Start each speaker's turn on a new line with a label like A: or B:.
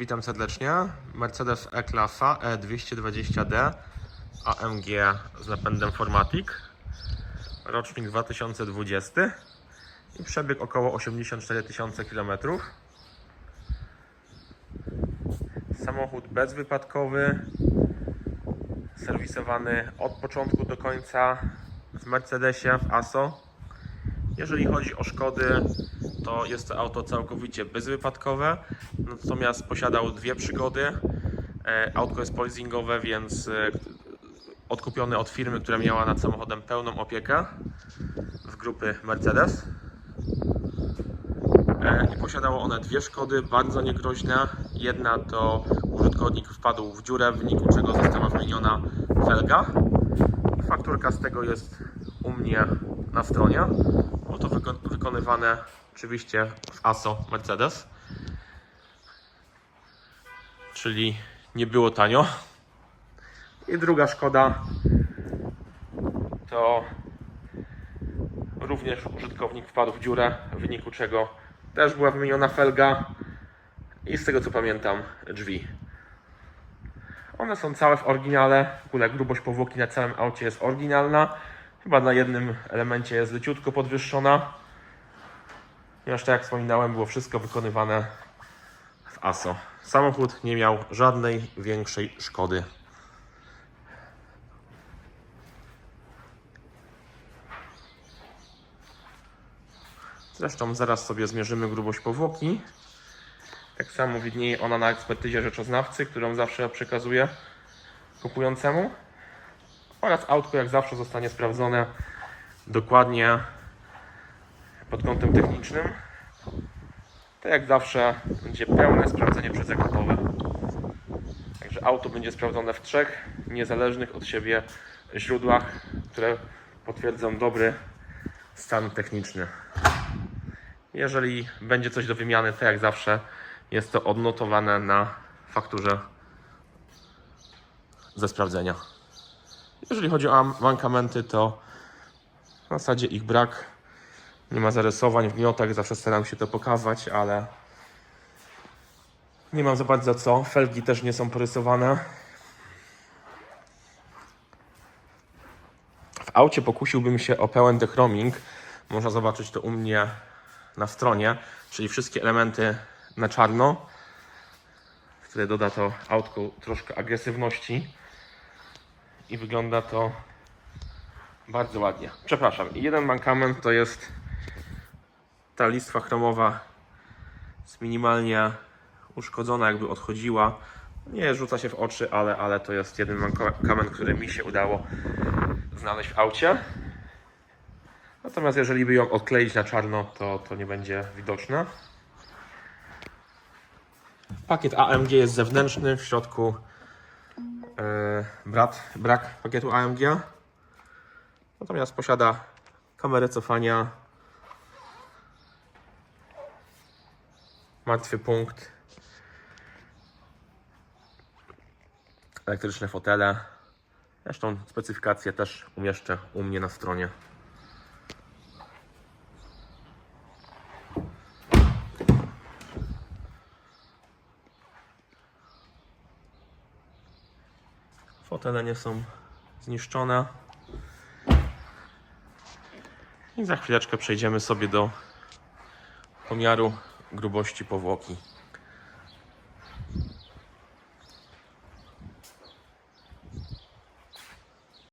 A: Witam serdecznie. Mercedes E-klasa E220D AMG z napędem Formatic. Rocznik 2020 i przebieg około 84 tysiące km. Samochód bezwypadkowy, serwisowany od początku do końca w Mercedesie w ASO. Jeżeli chodzi o szkody, to jest to auto całkowicie bezwypadkowe, natomiast posiadał dwie przygody. E, Autko jest polizingowe, więc e, odkupione od firmy, która miała nad samochodem pełną opiekę z grupy Mercedes. E, I posiadało one dwie szkody, bardzo niegroźne. Jedna to użytkownik wpadł w dziurę, w wyniku czego została wymieniona felga. Fakturka z tego jest u mnie na stronie. Było to wyko- wykonywane oczywiście w ASO Mercedes. Czyli nie było tanio. I druga szkoda to również użytkownik wpadł w dziurę, w wyniku czego też była wymieniona felga i z tego co pamiętam drzwi. One są całe w oryginale. W ogóle grubość powłoki na całym aucie jest oryginalna. Chyba na jednym elemencie jest leciutko podwyższona. Tak jak wspominałem, było wszystko wykonywane w ASO. Samochód nie miał żadnej większej szkody. Zresztą zaraz sobie zmierzymy grubość powłoki. Tak samo widnieje ona na ekspertyzie rzeczoznawcy, którą zawsze przekazuję kupującemu. Oraz autko jak zawsze zostanie sprawdzone dokładnie pod kątem technicznym. To jak zawsze będzie pełne sprawdzenie przedzakupowe. Także auto będzie sprawdzone w trzech niezależnych od siebie źródłach, które potwierdzą dobry stan techniczny. Jeżeli będzie coś do wymiany, to jak zawsze jest to odnotowane na fakturze ze sprawdzenia. Jeżeli chodzi o am- mankamenty, to w zasadzie ich brak. Nie ma zarysowań w gniotach, zawsze staram się to pokazać, ale nie mam za bardzo co. Felgi też nie są porysowane. W aucie pokusiłbym się o pełen dechroming. Można zobaczyć to u mnie na stronie, czyli wszystkie elementy na czarno. Wtedy doda to autku troszkę agresywności i wygląda to bardzo ładnie. Przepraszam, jeden mankament to jest ta listwa chromowa jest minimalnie uszkodzona, jakby odchodziła. Nie rzuca się w oczy, ale, ale to jest jeden mankament, który mi się udało znaleźć w aucie. Natomiast jeżeli by ją odkleić na czarno, to, to nie będzie widoczne. Pakiet AMG jest zewnętrzny, w środku e, brat, brak pakietu AMG. Natomiast posiada kamerę cofania, martwy punkt, elektryczne fotele. Zresztą specyfikację też umieszczę u mnie na stronie. Fotele nie są zniszczone. I za chwileczkę przejdziemy sobie do pomiaru grubości powłoki.